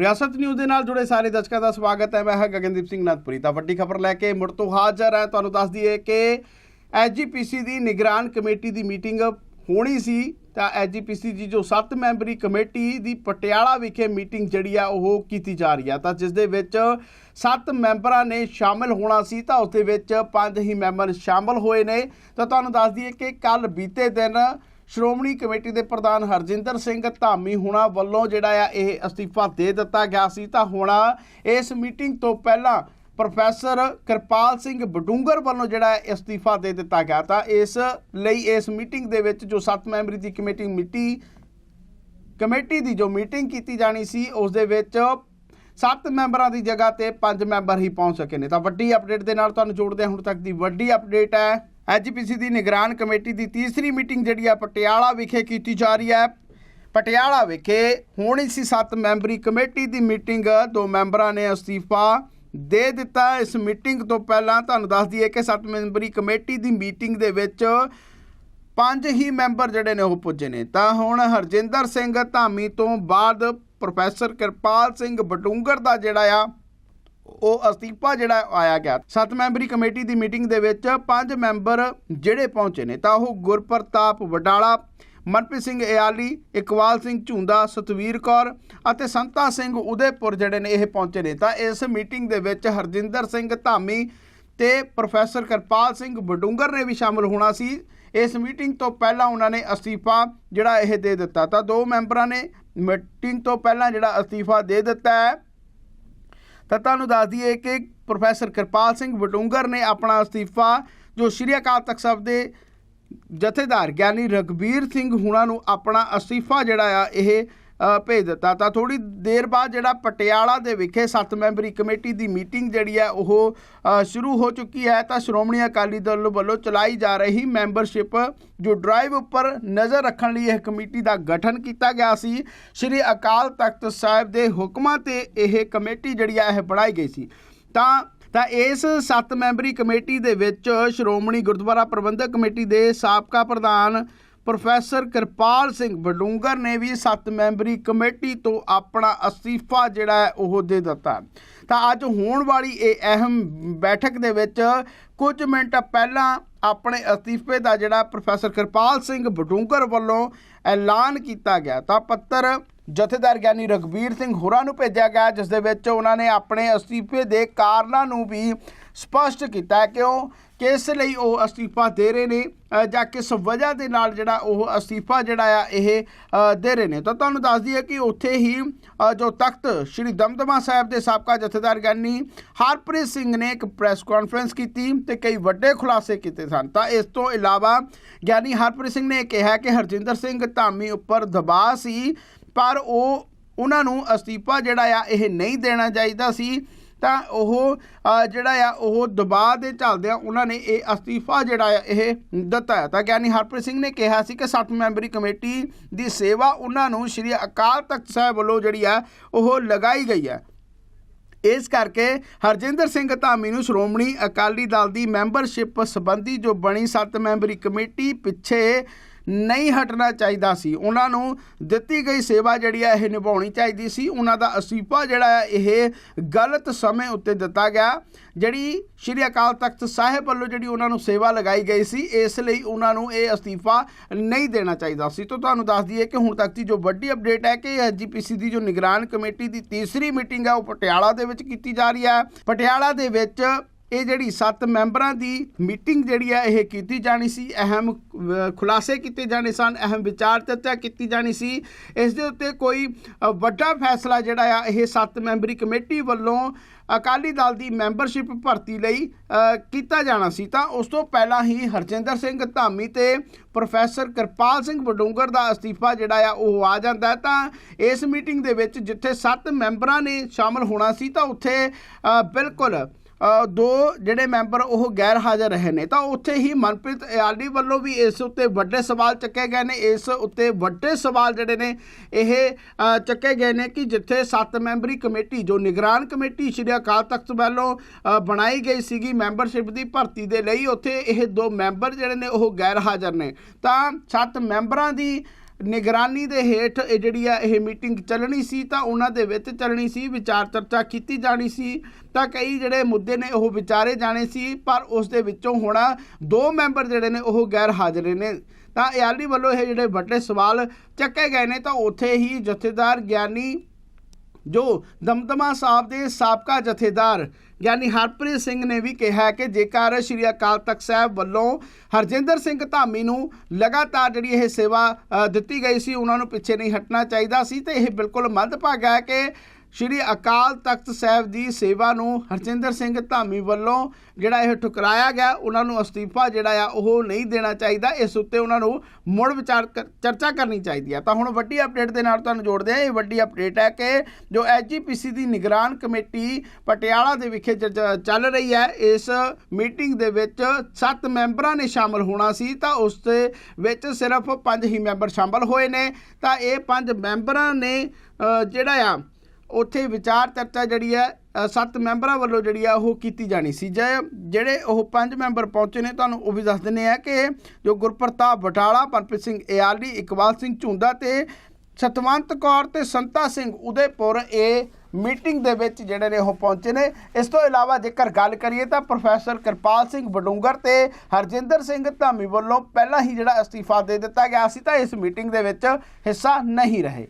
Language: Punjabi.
ਰਿਆਸਤ ਨਿਊਜ਼ ਦੇ ਨਾਲ ਜੁੜੇ ਸਾਰੇ ਦਰਸ਼ਕਾਂ ਦਾ ਸਵਾਗਤ ਹੈ। ਮੈਂ ਹਾਂ ਗਗਨਦੀਪ ਸਿੰਘ ਨਾਥਪੁਰੀ। ਤਾਂ ਵੱਡੀ ਖਬਰ ਲੈ ਕੇ ਮੁੜ ਤੋਂ ਹਾਜ਼ਰ ਹੈ। ਤੁਹਾਨੂੰ ਦੱਸ ਦਈਏ ਕਿ ਐਜੀਪੀਸੀ ਦੀ ਨਿਗਰਾਨ ਕਮੇਟੀ ਦੀ ਮੀਟਿੰਗ ਹੋਣੀ ਸੀ। ਤਾਂ ਐਜੀਪੀਸੀ ਦੀ ਜੋ 7 ਮੈਂਬਰੀ ਕਮੇਟੀ ਦੀ ਪਟਿਆਲਾ ਵਿਖੇ ਮੀਟਿੰਗ ਜਿਹੜੀ ਆ, ਉਹ ਕੀਤੀ ਜਾ ਰਹੀ ਆ। ਤਾਂ ਜਿਸ ਦੇ ਵਿੱਚ 7 ਮੈਂਬਰਾਂ ਨੇ ਸ਼ਾਮਿਲ ਹੋਣਾ ਸੀ। ਤਾਂ ਉਸ ਦੇ ਵਿੱਚ 5 ਹੀ ਮੈਂਬਰ ਸ਼ਾਮਲ ਹੋਏ ਨੇ। ਤਾਂ ਤੁਹਾਨੂੰ ਦੱਸ ਦਈਏ ਕਿ ਕੱਲ ਬੀਤੇ ਦਿਨ ਸ਼੍ਰੋਮਣੀ ਕਮੇਟੀ ਦੇ ਪ੍ਰਧਾਨ ਹਰਜਿੰਦਰ ਸਿੰਘ ਧਾਮੀ ਹੁਣਾ ਵੱਲੋਂ ਜਿਹੜਾ ਆ ਇਹ ਅਸਤੀਫਾ ਦੇ ਦਿੱਤਾ ਗਿਆ ਸੀ। ਤਾਂ ਹੁਣ ਇਸ ਮੀਟਿੰਗ ਤੋਂ ਪਹਿਲਾਂ ਪ੍ਰੋਫੈਸਰ ਕਿਰਪਾਲ ਸਿੰਘ ਬਡੂੰਗਰ ਵੱਲੋਂ ਜਿਹੜਾ ਅਸਤੀਫਾ ਦੇ ਦਿੱਤਾ ਗਿਆ। ਤਾਂ ਇਸ ਲਈ ਇਸ ਮੀਟਿੰਗ ਦੇ ਵਿੱਚ ਜੋ 7 ਮੈਂਬਰੀ ਦੀ ਕਮੇਟੀ ਮਿੱਟੀ, ਕਮੇਟੀ ਦੀ ਜੋ ਮੀਟਿੰਗ ਕੀਤੀ ਜਾਣੀ ਸੀ, ਉਸ ਦੇ ਵਿੱਚ 7 ਮੈਂਬਰਾਂ ਦੀ ਜਗ੍ਹਾ ਤੇ 5 ਮੈਂਬਰ ਹੀ ਪਹੁੰਚ ਸਕੇ ਨੇ। ਤਾਂ ਵੱਡੀ ਅਪਡੇਟ ਦੇ ਨਾਲ ਤੁਹਾਨੂੰ ਜੋੜਦੇ ਹਾਂ। ਹੁਣ ਤੱਕ ਦੀ ਵੱਡੀ ਅਪਡੇਟ ਹੈ। ਐਜੀਪੀਸੀ ਦੀ ਨਿਗਰਾਨ ਕਮੇਟੀ ਦੀ ਤੀਸਰੀ ਮੀਟਿੰਗ ਜਿਹੜੀ ਆ ਪਟਿਆਲਾ ਵਿਖੇ ਕੀਤੀ ਜਾ ਰਹੀ ਹੈ। ਪਟਿਆਲਾ ਵਿਖੇ ਹੋਣੀ ਸੀ 7 ਮੈਂਬਰੀ ਕਮੇਟੀ ਦੀ ਮੀਟਿੰਗ ਦੋ ਮੈਂਬਰਾਂ ਨੇ ਅਸਤੀਫਾ ਦੇ ਦਿੱਤਾ। ਇਸ ਮੀਟਿੰਗ ਤੋਂ ਪਹਿਲਾਂ ਤੁਹਾਨੂੰ ਦੱਸ ਦਈਏ ਕਿ 7 ਮੈਂਬਰੀ ਕਮੇਟੀ ਦੀ ਮੀਟਿੰਗ ਦੇ ਵਿੱਚ ਪੰਜ ਹੀ ਮੈਂਬਰ ਜਿਹੜੇ ਨੇ ਉਹ ਪੁੱਜੇ ਨੇ। ਤਾਂ ਹੁਣ ਹਰਜਿੰਦਰ ਸਿੰਘ ਧਾਮੀ ਤੋਂ ਬਾਅਦ ਪ੍ਰੋਫੈਸਰ ਕਿਰਪਾਲ ਸਿੰਘ ਬਟੂੰਗਰ ਦਾ ਜਿਹੜਾ ਆ ਉਹ ਅਸਤੀਫਾ ਜਿਹੜਾ ਆਇਆ ਗਿਆ। ਸੱਤ ਮੈਂਬਰੀ ਕਮੇਟੀ ਦੀ ਮੀਟਿੰਗ ਦੇ ਵਿੱਚ ਪੰਜ ਮੈਂਬਰ ਜਿਹੜੇ ਪਹੁੰਚੇ ਨੇ, ਤਾਂ ਉਹ ਗੁਰਪ੍ਰਤਾਪ ਵਡਾਲਾ, ਮਨਪ੍ਰੀਤ ਸਿੰਘ ਇਆਲੀ ਇਕਵਾਲ ਸਿੰਘ ਝੁੰਦਾ, ਸਤਵੀਰ ਕੌਰ ਅਤੇ ਸੰਤਾ ਸਿੰਘ ਉਦੇਪੁਰ ਜਿਹੜੇ ਨੇ ਇਹ ਪਹੁੰਚੇ ਨੇ। ਤਾਂ ਇਸ ਮੀਟਿੰਗ ਦੇ ਵਿੱਚ ਹਰਜਿੰਦਰ ਸਿੰਘ ਧਾਮੀ ਤੇ ਪ੍ਰੋਫੈਸਰ ਕਿਰਪਾਲ ਸਿੰਘ ਬਡੂੰਗਰ ਨੇ ਵੀ ਸ਼ਾਮਲ ਹੋਣਾ ਸੀ। ਇਸ ਮੀਟਿੰਗ ਤੋਂ ਪਹਿਲਾਂ ਉਹਨਾਂ ਨੇ ਅਸਤੀਫਾ ਜਿਹੜਾ ਇਹ ਦੇ ਦਿੱਤਾ। ਤਾਂ ਦੋ ਮੈਂਬਰਾਂ ਨੇ ਮੀਟਿੰਗ ਤੋਂ ਪਹਿਲਾਂ ਜਿਹੜਾ ਅਸਤੀਫਾ ਦੇ ਦਿੱਤਾ ਹੈ ਤਾਂ ਤੁਹਾਨੂੰ ਦੱਸ ਦਈਏ ਕਿ ਪ੍ਰੋਫੈਸਰ ਕਿਰਪਾਲ ਸਿੰਘ ਬਟੂੰਗਰ ਨੇ ਆਪਣਾ ਅਸਤੀਫਾ, ਜੋ ਸ਼੍ਰੀ ਅਕਾਲ ਤਖਤ ਸਾਹਿਬ ਦੇ ਜਥੇਦਾਰ ਗਿਆਨੀ ਰਗਵੀਰ ਸਿੰਘ ਹੁਣਾਂ ਨੂੰ ਆਪਣਾ ਅਸਤੀਫਾ ਜਿਹੜਾ ਆ, ਇਹ ਭੇਜ ਦਿੱਤਾ। ਤਾਂ ਥੋੜੀ ਦੇਰ ਬਾਅਦ ਜਿਹੜਾ ਪਟਿਆਲਾ ਦੇ ਵਿਖੇ ਸੱਤ ਮੈਂਬਰੀ ਕਮੇਟੀ ਦੀ ਮੀਟਿੰਗ ਜਿਹੜੀ ਹੈ, ਉਹ ਸ਼ੁਰੂ ਹੋ ਚੁੱਕੀ ਹੈ। ਤਾਂ ਸ਼੍ਰੋਮਣੀ ਅਕਾਲੀ ਦਲ ਵੱਲੋਂ ਚਲਾਈ ਜਾ ਰਹੀ ਮੈਂਬਰਸ਼ਿਪ ਜੋ ਡਰਾਈਵ ਉੱਪਰ ਨਜ਼ਰ ਰੱਖਣ ਲਈ ਇਹ ਕਮੇਟੀ ਦਾ ਗਠਨ ਕੀਤਾ ਗਿਆ ਸੀ, ਸ਼੍ਰੀ ਅਕਾਲ ਤਖਤ ਸਾਹਿਬ ਦੇ ਹੁਕਮਾਂ ਤੇ ਇਹ ਕਮੇਟੀ ਜਿਹੜੀ ਹੈ, ਇਹ ਬਣਾਈ ਗਈ ਸੀ। ਤਾਂ ਤਾਂ ਇਸ 7 ਮੈਂਬਰੀ ਕਮੇਟੀ ਦੇ ਵਿੱਚ ਸ਼੍ਰੋਮਣੀ ਗੁਰਦੁਆਰਾ ਪ੍ਰਬੰਧਕ ਕਮੇਟੀ ਦੇ ਸਾਬਕਾ ਪ੍ਰਧਾਨ ਪ੍ਰੋਫੈਸਰ ਕਿਰਪਾਲ ਸਿੰਘ ਬਡੂੰਗਰ ਨੇ ਵੀ ਸੱਤ ਮੈਂਬਰੀ ਕਮੇਟੀ ਤੋਂ ਆਪਣਾ ਅਸਤੀਫਾ ਜਿਹੜਾ ਹੈ ਉਹ ਦੇ ਦਿੱਤਾ। ਤਾਂ ਅੱਜ ਹੋਣ ਵਾਲੀ ਇਹ ਅਹਿਮ ਬੈਠਕ ਦੇ ਵਿੱਚ ਕੁਝ ਮਿੰਟ ਪਹਿਲਾਂ ਆਪਣੇ ਅਸਤੀਫੇ ਦਾ ਜਿਹੜਾ ਪ੍ਰੋਫੈਸਰ ਕਿਰਪਾਲ ਸਿੰਘ ਬਡੂੰਗਰ ਵੱਲੋਂ ਐਲਾਨ ਕੀਤਾ ਗਿਆ। ਤਾਂ ਪੱਤਰ ਜਥੇਦਾਰ ਗਿਆਨੀ ਰਗਵੀਰ ਸਿੰਘ ਹੋਰਾਂ ਨੂੰ ਭੇਜਿਆ ਗਿਆ, ਜਿਸ ਦੇ ਵਿੱਚ ਉਹਨਾਂ ਨੇ ਆਪਣੇ ਅਸਤੀਫੇ ਦੇ ਕਾਰਨਾਂ ਨੂੰ ਵੀ ਸਪਸ਼ਟ ਕੀਤਾ ਕਿਉਂ ਕਿ ਉਹ ਕਿਸ ਲਈ ਉਹ ਅਸਤੀਫਾ ਦੇ ਰਹੇ ਨੇ ਜਾਂ ਕਿਸ ਵਜ੍ਹਾ ਦੇ ਨਾਲ ਜਿਹੜਾ ਉਹ ਅਸਤੀਫਾ ਜਿਹੜਾ ਆ ਇਹ ਦੇ ਰਹੇ ਨੇ? ਤਾਂ ਤੁਹਾਨੂੰ ਦੱਸ ਦਈਏ ਕਿ ਉੱਥੇ ਹੀ ਜੋ ਤਖਤ ਸ੍ਰੀ ਦਮਦਮਾ ਸਾਹਿਬ ਦੇ ਸਾਬਕਾ ਜਥੇਦਾਰ ਗਿਆਨੀ ਹਰਪ੍ਰੀਤ ਸਿੰਘ ਨੇ ਇੱਕ ਪ੍ਰੈਸ ਕਾਨਫਰੰਸ ਕੀਤੀ ਤੇ ਕਈ ਵੱਡੇ ਖੁਲਾਸੇ ਕੀਤੇ ਸਨ। ਤਾਂ ਇਸ ਤੋਂ ਇਲਾਵਾ ਗਿਆਨੀ ਹਰਪ੍ਰੀਤ ਸਿੰਘ ਨੇ ਕਿਹਾ ਕਿ ਹਰਜਿੰਦਰ ਸਿੰਘ ਧਾਮੀ ਉੱਪਰ ਦਬਾਅ ਸੀ, ਪਰ ਉਹ, ਉਹਨਾਂ ਨੂੰ ਅਸਤੀਫਾ ਜਿਹੜਾ ਆ ਇਹ ਨਹੀਂ ਦੇਣਾ ਚਾਹੀਦਾ ਸੀ। ਤਾਂ ਉਹ ਜਿਹੜਾ ਆ, ਉਹ ਦਬਾਅ ਦੇ ਚੱਲਦਿਆਂ ਉਹਨਾਂ ਨੇ ਇਹ ਅਸਤੀਫਾ ਜਿਹੜਾ ਆ, ਇਹ ਦਿੱਤਾ ਤਾਂ ਗਿਆਨੀ ਹਰਪ੍ਰੀਤ ਸਿੰਘ ਨੇ ਕਿਹਾ ਸੀ ਕਿ 7 ਮੈਂਬਰੀ ਕਮੇਟੀ ਦੀ ਸੇਵਾ ਉਹਨਾਂ ਨੂੰ ਸ਼੍ਰੀ ਅਕਾਲ ਤਖਤ ਸਾਹਿਬ ਵੱਲੋਂ ਜਿਹੜੀ ਆ, ਉਹ ਲਗਾਈ ਗਈ ਹੈ। ਇਸ ਕਰਕੇ ਹਰਜਿੰਦਰ ਸਿੰਘ ਧਾਮੀ ਨੂੰ ਸ਼੍ਰੋਮਣੀ ਅਕਾਲੀ ਦਲ ਦੀ ਮੈਂਬਰਸ਼ਿਪ ਸੰਬੰਧੀ ਜੋ ਬਣੀ 7 ਮੈਂਬਰੀ ਕਮੇਟੀ ਪਿੱਛੇ ਨਹੀਂ ਹਟਣਾ ਚਾਹੀਦਾ ਸੀ। ਉਹਨਾਂ ਨੂੰ ਦਿੱਤੀ ਗਈ ਸੇਵਾ ਜਿਹੜੀ ਹੈ, ਇਹ ਨਿਭਾਉਣੀ ਚਾਹੀਦੀ ਸੀ। ਉਹਨਾਂ ਦਾ ਅਸਤੀਫਾ ਜਿਹੜਾ ਹੈ, ਇਹ ਗਲਤ ਸਮੇਂ ਉੱਤੇ ਦਿੱਤਾ ਗਿਆ। ਜਿਹੜੀ ਸ਼੍ਰੀ ਅਕਾਲ ਤਖਤ ਸਾਹਿਬ ਵੱਲੋਂ ਜਿਹੜੀ ਉਹਨਾਂ ਨੂੰ ਸੇਵਾ ਲਗਾਈ ਗਈ ਸੀ, ਇਸ ਲਈ ਉਹਨਾਂ ਨੂੰ ਇਹ ਅਸਤੀਫਾ ਨਹੀਂ ਦੇਣਾ ਚਾਹੀਦਾ ਸੀ। ਤਾਂ ਤੁਹਾਨੂੰ ਦੱਸ ਦਈਏ ਕਿ ਹੁਣ ਤੱਕ ਦੀ ਜੋ ਵੱਡੀ ਅਪਡੇਟ ਹੈ ਕਿ ਐਸਜੀਪੀਸੀ ਦੀ ਜੋ ਨਿਗਰਾਨ ਕਮੇਟੀ ਦੀ ਤੀਸਰੀ ਮੀਟਿੰਗ ਹੈ, ਉਹ ਪਟਿਆਲਾ ਦੇ ਵਿੱਚ ਕੀਤੀ ਜਾ ਰਹੀ ਹੈ। ਪਟਿਆਲਾ ਦੇ ਵਿੱਚ ਇਹ ਜਿਹੜੀ 7 ਮੈਂਬਰਾਂ ਦੀ ਮੀਟਿੰਗ ਜਿਹੜੀ ਹੈ ਇਹ ਕੀਤੀ ਜਾਣੀ ਸੀ। ਅਹਿਮ ਖੁਲਾਸੇ ਕੀਤੇ ਜਾਣੇ ਸਨ, ਅਹਿਮ ਵਿਚਾਰ ਚਰਚਾ ਕੀਤੀ ਜਾਣੀ ਸੀ। ਇਸ ਦੇ ਉੱਤੇ ਕੋਈ ਵੱਡਾ ਫੈਸਲਾ ਜਿਹੜਾ ਆ, ਇਹ 7 ਮੈਂਬਰੀ ਕਮੇਟੀ ਵੱਲੋਂ ਅਕਾਲੀ ਦਲ ਦੀ ਮੈਂਬਰਸ਼ਿਪ ਭਰਤੀ ਲਈ ਕੀਤਾ ਜਾਣਾ ਸੀ। ਤਾਂ ਉਸ ਤੋਂ ਪਹਿਲਾਂ ਹੀ ਹਰਜਿੰਦਰ ਸਿੰਘ ਧਾਮੀ ਤੇ ਪ੍ਰੋਫੈਸਰ ਕਿਰਪਾਲ ਸਿੰਘ ਵਡੂੰਗਰ ਦਾ ਅਸਤੀਫਾ ਜਿਹੜਾ ਆ, ਉਹ ਆ ਜਾਂਦਾ ਤਾਂ ਇਸ ਮੀਟਿੰਗ ਦੇ ਵਿੱਚ ਜਿੱਥੇ 7 ਮੈਂਬਰਾਂ ਨੇ ਸ਼ਾਮਲ ਹੋਣਾ ਸੀ, ਤਾਂ ਉੱਥੇ ਬਿਲਕੁਲ ਦੋ ਜਿਹੜੇ ਮੈਂਬਰ ਉਹ ਗੈਰ ਹਾਜ਼ਰ ਰਹੇ ਨੇ। ਤਾਂ ਉੱਥੇ ਹੀ ਮਨਪ੍ਰੀਤ ਇਆਲੀ ਵੱਲੋਂ ਵੀ ਇਸ ਉੱਤੇ ਵੱਡੇ ਸਵਾਲ ਚੱਕੇ ਗਏ ਨੇ। ਇਸ ਉੱਤੇ ਵੱਡੇ ਸਵਾਲ ਜਿਹੜੇ ਨੇ ਇਹ ਅ, ਚੱਕੇ ਗਏ ਨੇ ਕਿ ਜਿੱਥੇ ਸੱਤ ਮੈਂਬਰੀ ਕਮੇਟੀ ਜੋ ਨਿਗਰਾਨ ਕਮੇਟੀ ਸ਼੍ਰੀ ਅਕਾਲ ਤਖਤ ਵੱਲੋਂ ਬਣਾਈ ਗਈ ਸੀਗੀ ਮੈਂਬਰਸ਼ਿਪ ਦੀ ਭਰਤੀ ਦੇ ਲਈ ਉੱਥੇ ਇਹ ਦੋ ਮੈਂਬਰ ਜਿਹੜੇ ਨੇ ਉਹ ਗੈਰ ਹਾਜ਼ਰ ਨੇ। ਤਾਂ ਸੱਤ ਮੈਂਬਰਾਂ ਦੀ ਨਿਗਰਾਨੀ ਦੇ ਹੇਠ ਇਹ ਜਿਹੜੀ ਆ ਇਹ ਮੀਟਿੰਗ ਚੱਲਣੀ ਸੀ ਤਾਂ ਉਹਨਾਂ ਦੇ ਵਿੱਚ ਚੱਲਣੀ ਸੀ, ਵਿਚਾਰ ਚਰਚਾ ਕੀਤੀ ਜਾਣੀ ਸੀ, ਤਾਂ ਕਈ ਜਿਹੜੇ ਮੁੱਦੇ ਨੇ ਉਹ ਵਿਚਾਰੇ ਜਾਣੇ ਸੀ, ਪਰ ਉਸ ਦੇ ਵਿੱਚੋਂ ਹੁਣ ਦੋ ਮੈਂਬਰ ਜਿਹੜੇ ਨੇ ਉਹ ਗੈਰ ਹਾਜ਼ਰ ਨੇ। ਤਾਂ ਇਆਲੀ ਵੱਲੋਂ ਇਹ ਜਿਹੜੇ ਵੱਡੇ ਸਵਾਲ ਚੱਕੇ ਗਏ ਨੇ ਤਾਂ ਉੱਥੇ ਹੀ ਜਥੇਦਾਰ ਗਿਆਨੀ ਜੋ ਦਮਦਮਾ ਸਾਹਿਬ ਦੇ ਸਾਬਕਾ ਜਥੇਦਾਰ ਗਿਆਨੀ ਹਰਪ੍ਰੀਤ ਸਿੰਘ ਨੇ ਵੀ ਕਿਹਾ ਕਿ ਜੇਕਰ ਸ਼੍ਰੀ ਅਕਾਲ ਤਖਤ ਸਾਹਿਬ ਵੱਲੋਂ ਹਰਜਿੰਦਰ ਸਿੰਘ ਧਾਮੀ ਨੂੰ ਲਗਾਤਾਰ ਜਿਹੜੀ ਇਹ ਸੇਵਾ ਦਿੱਤੀ ਗਈ ਸੀ, ਉਹਨਾਂ ਨੂੰ ਪਿੱਛੇ ਨਹੀਂ ਹਟਣਾ ਚਾਹੀਦਾ ਸੀ ਤੇ ਇਹ ਬਿਲਕੁਲ ਮੰਦਭਾਗਾ ਹੈ ਕਿ ਸ਼੍ਰੀ ਅਕਾਲ ਤਖਤ ਸਾਹਿਬ ਦੀ ਸੇਵਾ ਨੂੰ ਹਰਜਿੰਦਰ ਸਿੰਘ ਧਾਮੀ ਵੱਲੋਂ ਜਿਹੜਾ ਇਹ ਠੁਕਰਾਇਆ ਗਿਆ, ਉਹਨਾਂ ਨੂੰ ਅਸਤੀਫਾ ਜਿਹੜਾ ਆ, ਉਹ ਨਹੀਂ ਦੇਣਾ ਚਾਹੀਦਾ। ਇਸ ਉੱਤੇ ਉਹਨਾਂ ਨੂੰ ਮੁੜ ਵਿਚਾਰ ਚਰਚਾ ਕਰਨੀ ਚਾਹੀਦੀ ਹੈ ਤਾਂ ਹੁਣ ਵੱਡੀ ਅਪਡੇਟ ਦੇ ਨਾਲ ਤੁਹਾਨੂੰ ਜੋੜਦੇ ਹਾਂ। ਇਹ ਵੱਡੀ ਅਪਡੇਟ ਹੈ ਕਿ ਜੋ ਐਜੀਪੀਸੀ ਦੀ ਨਿਗਰਾਨ ਕਮੇਟੀ ਪਟਿਆਲਾ ਦੇ ਵਿਖੇ ਜ- ਚੱਲ ਰਹੀ ਹੈ, ਇਸ ਮੀਟਿੰਗ ਦੇ ਵਿੱਚ 7 ਮੈਂਬਰਾਂ ਨੇ ਸ਼ਾਮਲ ਹੋਣਾ ਸੀ। ਤਾਂ ਉਸ ਦੇ ਵਿੱਚ ਸਿਰਫ 5 ਹੀ ਮੈਂਬਰ ਸ਼ਾਮਲ ਹੋਏ ਨੇ। ਤਾਂ ਇਹ 5 ਮੈਂਬਰਾਂ ਨੇ ਜਿਹੜਾ ਆ ਉੱਥੇ ਵਿਚਾਰ ਚਰਚਾ ਜਿਹੜੀ ਹੈ ਸੱਤ ਮੈਂਬਰਾਂ ਵੱਲੋਂ ਜਿਹੜੀ ਆ ਉਹ ਕੀਤੀ ਜਾਣੀ ਸੀ। ਜੇ ਜਿਹੜੇ ਉਹ ਪੰਜ ਮੈਂਬਰ ਪਹੁੰਚੇ ਨੇ, ਤੁਹਾਨੂੰ ਉਹ ਵੀ ਦੱਸ ਦਿੰਨੇ ਆ ਕਿ ਜੋ ਗੁਰਪ੍ਰਤਾਪ ਬਟਾਲਾ ਪਨਪ੍ਰੀਤ ਸਿੰਘ ਇਆਲੀ ਇਕਬਾਲ ਸਿੰਘ ਝੁੰਦਾ ਤੇ ਸਤਵੰਤ ਕੌਰ ਤੇ ਸੰਤਾ ਸਿੰਘ ਉਦੈਪੁਰ ਇਹ ਮੀਟਿੰਗ ਦੇ ਵਿੱਚ ਜਿਹੜੇ ਨੇ ਉਹ ਪਹੁੰਚੇ ਨੇ। ਇਸ ਤੋਂ ਇਲਾਵਾ ਜੇਕਰ ਗੱਲ ਕਰੀਏ ਤਾਂ ਪ੍ਰੋਫੈਸਰ ਕਿਰਪਾਲ ਸਿੰਘ ਬਡੂੰਗਰ ਤੇ ਹਰਜਿੰਦਰ ਸਿੰਘ ਧਾਮੀ ਵੱਲੋਂ ਪਹਿਲਾਂ ਹੀ ਜਿਹੜਾ ਅਸਤੀਫਾ ਦੇ ਦਿੱਤਾ ਗਿਆ ਸੀ ਤਾਂ ਇਸ ਮੀਟਿੰਗ ਦੇ ਵਿੱਚ ਹਿੱਸਾ ਨਹੀਂ ਰਹੇ।